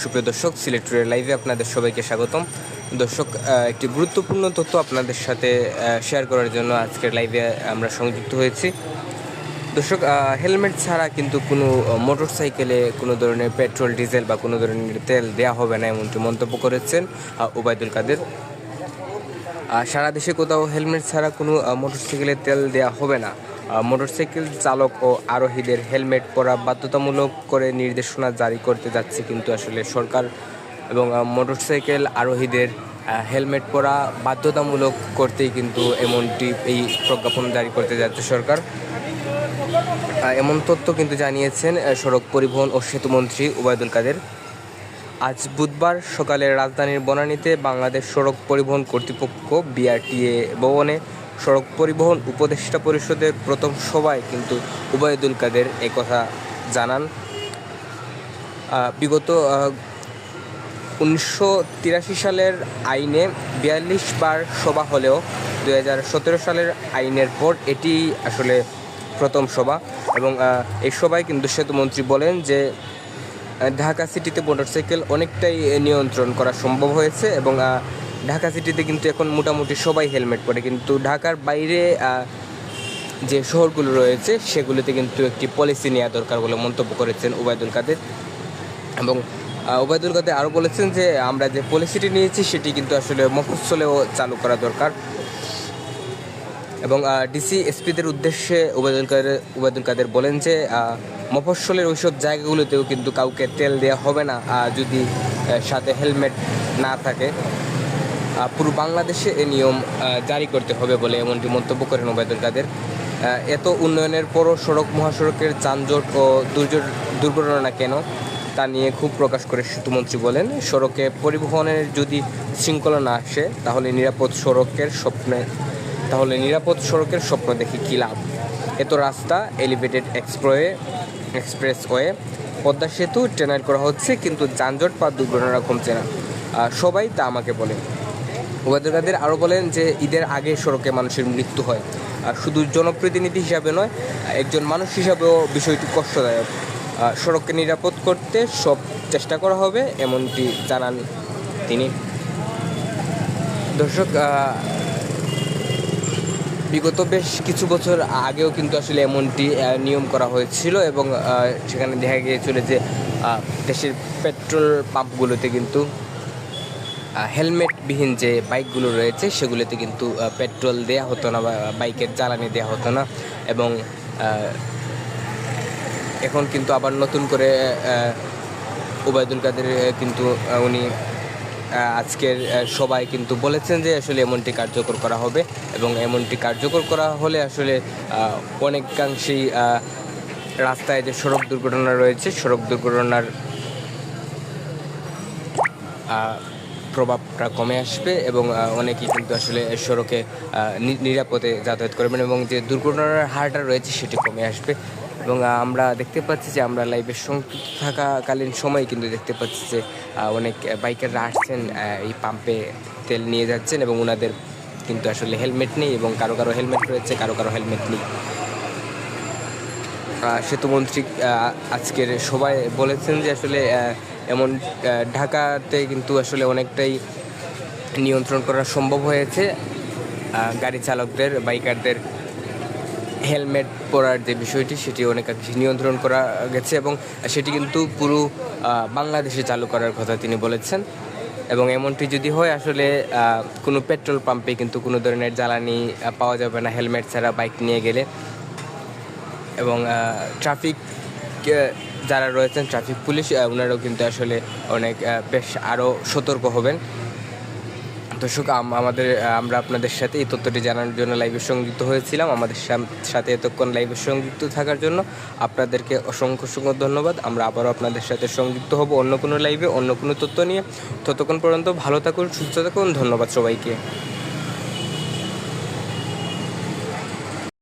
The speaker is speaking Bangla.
সুপ্রিয় দর্শক সিলেক্টরের লাইভে আপনাদের সবাইকে স্বাগতম। দর্শক একটি গুরুত্বপূর্ণ তথ্য আপনাদের সাথে শেয়ার করার জন্য আজকের লাইভে আমরা সংযুক্ত হয়েছি। দর্শক হেলমেট ছাড়া কিন্তু কোনো মোটর সাইকেলে কোনো ধরনের পেট্রোল ডিজেল বা কোনো ধরনের তেল দেওয়া হবে না, এমনটি মন্তব্য করেছেন ওবায়দুল কাদের। সারা দেশে কোথাও হেলমেট ছাড়া কোনো মোটরসাইকেলে তেল দেওয়া হবে না। মোটরসাইকেল চালক ও আরোহীদের হেলমেট পরা বাধ্যতামূলক করে নির্দেশনা জারি করতে যাচ্ছে, কিন্তু আসলে সরকার এবং মোটরসাইকেল আরোহীদের হেলমেট পরা বাধ্যতামূলক করতেই কিন্তু এমনটি এই প্রজ্ঞাপন জারি করতে যাচ্ছে সরকার। এমন তথ্য কিন্তু জানিয়েছেন সড়ক পরিবহন ও সেতুমন্ত্রী ওবায়দুল কাদের। আজ বুধবার সকালে রাজধানীর বনানীতে বাংলাদেশ সড়ক পরিবহন কর্তৃপক্ষ বিআরটিএ ভবনে সড়ক পরিবহন উপদেষ্টা পরিষদের প্রথম সভায় কিন্তু উবায়দুল কাদের কথা জানান। বিগত উনিশশো তিরাশি সালের আইনে বিয়াল্লিশ বার সভা হলেও দু হাজার সতেরো সালের আইনের পর এটি আসলে প্রথম সভা এবং এই সভায় কিন্তু সেতুমন্ত্রী বলেন যে, ঢাকা সিটিতে মোটরসাইকেল অনেকটাই নিয়ন্ত্রণ করা সম্ভব হয়েছে এবং ঢাকা সিটিতে কিন্তু এখন মোটামুটি সবাই হেলমেট পরে, কিন্তু ঢাকার বাইরে যে শহরগুলো রয়েছে, সেগুলোতে কিন্তু একটি পলিসি নেওয়া দরকার বলে মন্তব্য করেছেন ওবায়দুল কাদের। এবং ওবায়দুল কাদের আরও বলেছেন যে, আমরা যে পলিসিটি নিয়েছি, সেটি কিন্তু আসলে মফস্বলেও চালু করা দরকার। এবং ডিসি এসপিদের উদ্দেশ্যে ওবায়দুল কাদের ওবায়দুল কাদের বলেন যে মফস্বলের ওইসব জায়গাগুলোতেও কিন্তু কাউকে তেল দেওয়া হবে না। যদি সাথে হেলমেট না থাকে পুরো বাংলাদেশে এ নিয়ম জারি করতে হবে বলে এমনটি মন্তব্য করেন ওবায়দুল কাদের। এত উন্নয়নের পরও সড়ক মহাসড়কের যানজট ও দুর্যোগ, দুর্ঘটনা কেন, তা নিয়ে খুব প্রকাশ করে সেতুমন্ত্রী বলেন, সড়কে পরিবহনের যদি শৃঙ্খলা না আসে, তাহলে নিরাপদ সড়কের স্বপ্নে, তাহলে নিরাপদ সড়কের স্বপ্ন দেখে কী লাভ? এত রাস্তা, এলিভেটেড এক্সপ্রোয়ে, এক্সপ্রেসওয়ে, পদ্মা সেতু, ট্রেনার করা হচ্ছে, কিন্তু যানজট বা দুর্ঘটনা কমছে না। সবাই তা আমাকে বলে। ওবায়দুল কাদের আরও বলেন যে ঈদের আগে সড়কে মানুষের মৃত্যু হয়। আর শুধু জনপ্রতিনিধি হিসাবে নয়, একজন মানুষ হিসাবেও বিষয়টি কষ্টদায়ক। সড়ককে নিরাপদ করতে সব চেষ্টা করা হবে, এমনটি জানান তিনি। দর্শক বিগত বেশ কিছু বছর আগেও কিন্তু আসলে এমনটি নিয়ম করা হয়েছিল এবং সেখানে দেখা গিয়েছিল যে দেশের পেট্রোল পাম্পগুলোতে কিন্তু হেলমেটবিহীন যে বাইকগুলো রয়েছে, সেগুলোতে কিন্তু পেট্রোল দেয়া হতো না বা বাইকের জ্বালানি দেওয়া হতো না এবং এখন কিন্তু আবার নতুন করে ওবায়দুল কাদের কিন্তু উনি আজকের সবাই কিন্তু বলেছেন যে আসলে এমনটি কার্যকর করা হবে এবং এমনটি কার্যকর করা হলে আসলে অনেকাংশেই রাস্তায় যে সড়ক দুর্ঘটনা রয়েছে, সড়ক দুর্ঘটনার প্রভাবটা কমে আসবে এবং অনেকেই কিন্তু আসলে সড়কে নিরাপদে যাতায়াত করবেন এবং যে দুর্ঘটনার হারটা রয়েছে সেটি কমে আসবে। এবং আমরা দেখতে পাচ্ছি যে আমরা লাইভের সংযুক্ত থাকাকালীন সময় কিন্তু দেখতে পাচ্ছি যে অনেক বাইকাররা আসছেন এই পাম্পে তেল নিয়ে যাচ্ছেন এবং ওনাদের কিন্তু আসলে হেলমেট নেই এবং কারও কারও হেলমেট রয়েছে, কারও কারও হেলমেট নেই। সেতুমন্ত্রী আজকের সবাই বলেছেন যে আসলে এমন ঢাকাতে কিন্তু আসলে অনেকটাই নিয়ন্ত্রণ করা সম্ভব হয়েছে। গাড়ি চালকদের, বাইকারদের হেলমেট পরার যে বিষয়টি, সেটি অনেকাংশে নিয়ন্ত্রণ করা গেছে এবং সেটি কিন্তু পুরো বাংলাদেশে চালু করার কথা তিনি বলেছেন। এবং এমনটি যদি হয়, আসলে কোনো পেট্রোল পাম্পে কিন্তু কোনো ধরনের জ্বালানি পাওয়া যাবে না, হেলমেট ছাড়া বাইক নিয়ে গেলে। এবং ট্রাফিক যারা রয়েছেন ট্রাফিক পুলিশ ওনারাও কিন্তু আসলে অনেক বেশ আরও সতর্ক হবেন। দর্শক, আম- আমাদের আমরা আপনাদের সাথে এই তথ্যটি জানানোর জন্য লাইভে সংযুক্ত হয়েছিলাম। আমাদের সাথে এতক্ষণ লাইভে সংযুক্ত থাকার জন্য আপনাদেরকে অসংখ্য অসংখ্য ধন্যবাদ। আমরা আবারও আপনাদের সাথে সংযুক্ত হব অন্য কোনো লাইভে অন্য কোনো তথ্য নিয়ে। ততক্ষণ পর্যন্ত ভালো থাকুন, সুস্থ থাকুন, ধন্যবাদ সবাইকে।